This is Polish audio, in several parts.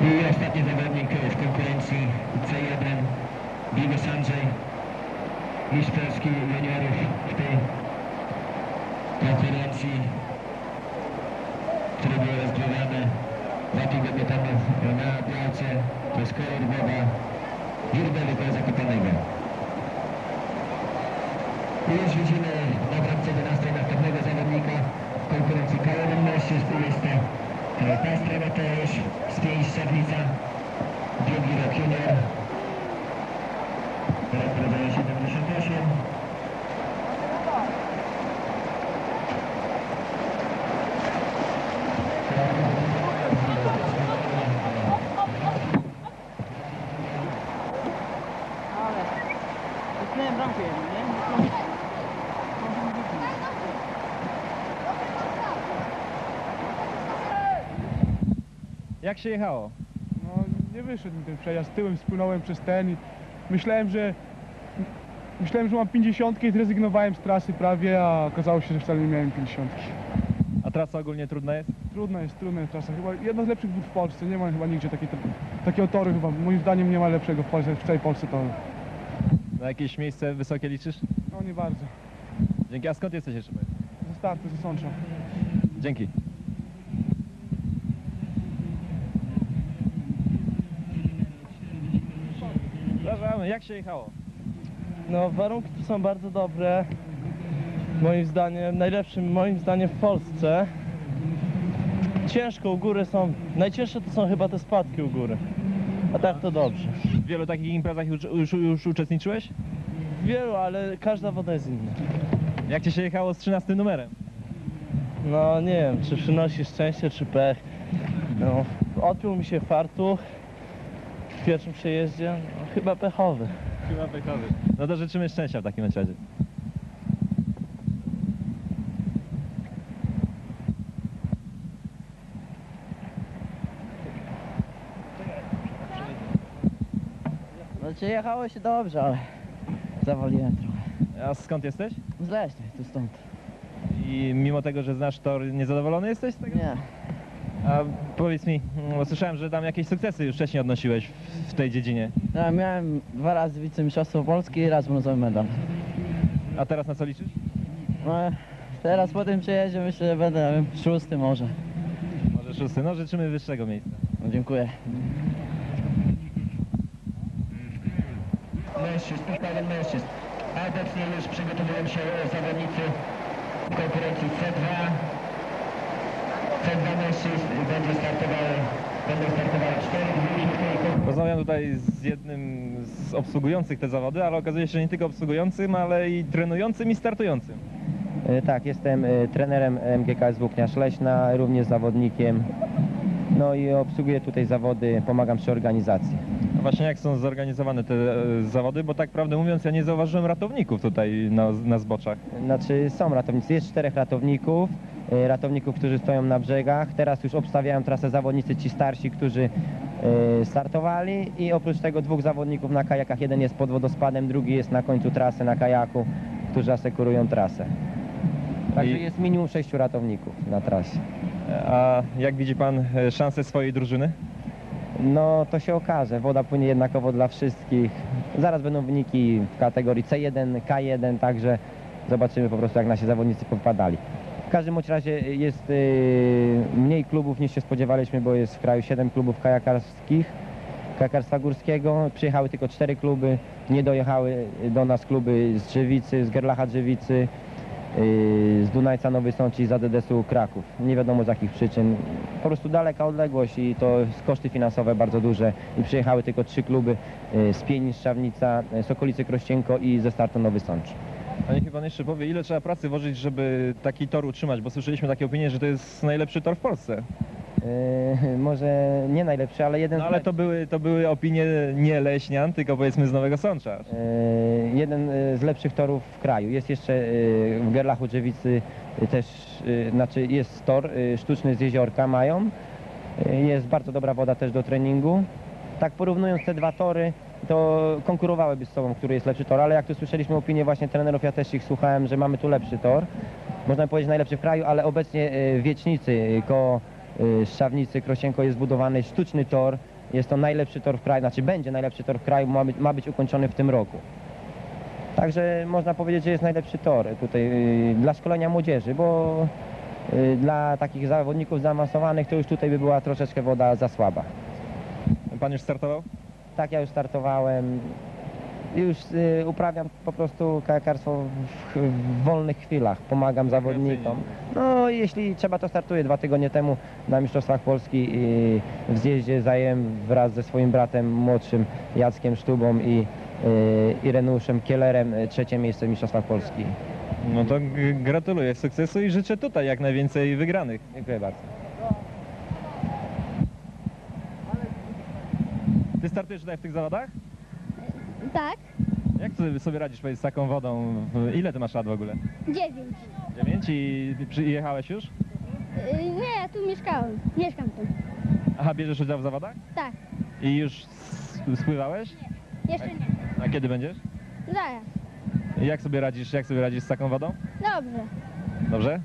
I ostatni zawodnik w konkurencji C1, Bigus Andrzej, mistrz juniorów w tej konferencji, które były rozgrywane dwa tygodnie temu na Białce. To jest kolor Boba Wirbeliko Zakopanego. I już widzimy na bramce 11 następnego zawodnika w konkurencji K1 mężczyzn. Jest to e, Pastra Mateusz z pięć Szczawnica, drugi rok junior, rok rodzaju 78. Ale dotknąłem bramkę jedną, nie? Jak się jechało? No nie wyszedł mi ten przejazd, tyłem spłynąłem przez ten i myślałem, że myślałem, że mam 50 i zrezygnowałem z trasy prawie, a okazało się, że wcale nie miałem 50. A trasa ogólnie trudna jest? Trudna jest, trudna jest trasa. Chyba jedna z lepszych wód w Polsce. Nie ma chyba nigdzie takiej, takiego toru chyba. Moim zdaniem nie ma lepszego w Polsce, w całej Polsce toru. Na jakieś miejsce wysokie liczysz? No nie bardzo. Dzięki, a skąd jesteś jeszcze? Ze startu, ze Sącza. Dzięki. Zapraszamy, jak się jechało? No warunki tu są bardzo dobre. Moim zdaniem, najlepszym moim zdaniem w Polsce. Ciężko u góry są, najcięższe to są chyba te spadki u góry. A tak to dobrze. W wielu takich imprezach już, już, już uczestniczyłeś? Wielu, ale każda woda jest inna. Jak ci się jechało z 13 numerem? No nie wiem, czy przynosi szczęście, czy pech. No, odpiął mi się fartuch pierwszym przejeździe. No, chyba pechowy. Chyba pechowy. No to życzymy szczęścia w takim razie. Znaczy jechało się dobrze, ale zawaliłem trochę. A skąd jesteś? Z Leśnej, tu stąd. I mimo tego, że znasz tor, niezadowolony jesteś z tego? Nie. A powiedz mi, bo słyszałem, że tam jakieś sukcesy już wcześniej odnosiłeś w, tej dziedzinie. Ja miałem dwa razy wicemistrzostwo Polski i raz brązowy medal. A teraz na co liczysz? No, teraz po tym przejeździe myślę, że będę wiem, szósty może. Może szósty? No życzymy wyższego miejsca. No, dziękuję. mężczyzn, układem mężczyzn. A obecnie już przygotowują się zawodnicy konkurencji C2. C2 mężczyzn będzie startowały, będą startowały cztery. Rozmawiam tutaj z jednym z obsługujących te zawody, ale okazuje się, że nie tylko obsługującym, ale i trenującym i startującym. E, Tak, jestem e, trenerem MGKS Włóknia Szleśna, również zawodnikiem. No i obsługuję tutaj zawody, pomagam przy organizacji. A właśnie jak są zorganizowane te e, zawody, bo tak prawdę mówiąc ja nie zauważyłem ratowników tutaj na, na zboczach. Znaczy są ratownicy, jest czterech ratowników, ratowników, którzy stoją na brzegach. Teraz już obstawiają trasę zawodnicy ci starsi, którzy e, startowali i oprócz tego dwóch zawodników na kajakach. Jeden jest pod wodospadem, drugi jest na końcu trasy na kajaku, którzy asekurują trasę. Także I- jest minimum sześciu ratowników na trasie. A jak widzi pan e, szanse swojej drużyny? No to się okaże, woda płynie jednakowo dla wszystkich. Zaraz będą wyniki w kategorii C1, K1, także zobaczymy po prostu jak nasi zawodnicy popadali. W każdym bądź razie jest yy, mniej klubów niż się spodziewaliśmy, bo jest w kraju 7 klubów kajakarskich, kajakarstwa górskiego. Przyjechały tylko 4 kluby, nie dojechały do nas kluby z Drzewicy, z Gerlacha Drzewicy, yy, z Dunajca Nowy Sącz i z ADDS-u Kraków. Nie wiadomo z jakich przyczyn. Po prostu daleka odległość i to koszty finansowe bardzo duże. I przyjechały tylko trzy kluby yy, z Pieni, Szczawnica, yy, z okolicy Krościenko i ze startu Nowy Sącz. A niech mi pan jeszcze powie, ile trzeba pracy włożyć, żeby taki tor utrzymać, bo słyszeliśmy takie opinie, że to jest najlepszy tor w Polsce. Yy, może nie najlepszy, ale jeden No z ale to były, to były opinie nie Leśnian, tylko powiedzmy z Nowego Sącza. Yy, jeden yy, z lepszych torów w kraju. Jest jeszcze yy, w Gerlachu Drzewicy yy, też, yy, znaczy jest tor sztuczny z jeziorka mają. Jest bardzo dobra woda też do treningu. Tak porównując te dwa tory, to konkurowałyby z sobą, który jest lepszy tor, ale jak tu słyszeliśmy opinię właśnie trenerów, ja też ich słuchałem, że mamy tu lepszy tor. Można powiedzieć najlepszy w kraju, ale obecnie w Wiecznicy koło yy, Szczawnicy, Krosienko jest budowany sztuczny tor, Jest to najlepszy tor w kraju, znaczy będzie najlepszy tor w kraju, ma być, ma być ukończony w tym roku. Także można powiedzieć, że jest najlepszy tor tutaj y, dla szkolenia młodzieży, bo dla takich zawodników zaawansowanych to już tutaj by była troszeczkę woda za słaba. Pan już startował? Tak, ja już startowałem. Już y, uprawiam po prostu kajakarstwo w, w wolnych chwilach. Pomagam zawodnikom. No, jeśli trzeba, to startuję. Dwa tygodnie temu na Mistrzostwach Polski y, w zjeździe zająłem wraz ze swoim bratem młodszym Jackiem Sztubą i y, Ireneuszem Kielerem y, trzecie miejsce w Mistrzostwach Polski. No to g- gratuluję sukcesu i życzę tutaj jak najwięcej wygranych. Dziękuję bardzo. Ty startujesz tutaj w tych zawodach? Tak, Jak ty sobie radzisz powiedz, z taką wodą? W- Ile ty masz lat w ogóle? dziewięć. Dziewięć i przyjechałeś już? Y, Nie, ja tu mieszkałem. Mieszkam tu. Aha, bierzesz udział w zawodach? Tak, I już s- spływałeś? jeszcze nie. A kiedy będziesz? Zaraz. Jak sobie radzisz, jak sobie radzisz z taką wodą? Dobrze. Dobrze?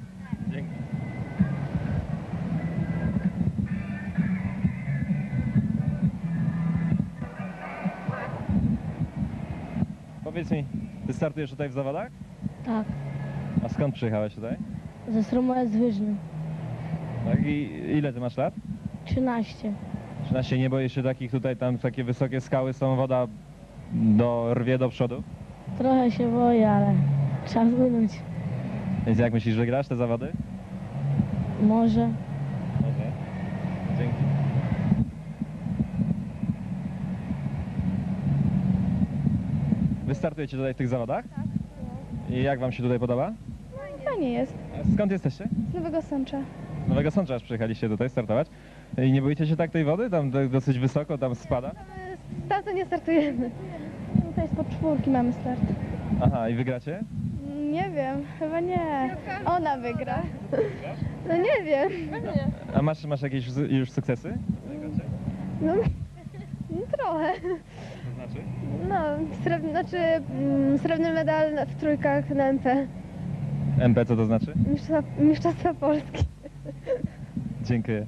Powiedz mi, ty startujesz tutaj w zawodach? Tak, A skąd przyjechałeś tutaj? ze Strumoja z Wyżny. Tak, i ile ty masz lat? 13. 13, nie boisz się takich tutaj, tam takie wysokie skały są, woda do, rwie do przodu? Trochę się boję, ale trzeba zwinąć. Więc jak myślisz, że grasz te zawody? Może. Dzięki. Wy startujecie tutaj w tych zawodach? Tak. I jak wam się tutaj podoba? Fajnie jest. A skąd jesteście? Z Nowego Sącza. Z Nowego Sącza aż przyjechaliście tutaj startować. I nie boicie się tak tej wody? Tam do- dosyć wysoko, tam spada? Tam to nie startujemy. Tutaj spod czwórki mamy start. Aha, i wygracie? Nie wiem, chyba nie. Ona wygra. No nie wiem. A masz, masz jakieś już sukcesy? No, no trochę. Srebrny, znaczy mm, srebrny medal w trójkach na MP. MP co to znaczy? Mistrzostwa, Mistrzostwa Polski. Dziękuję.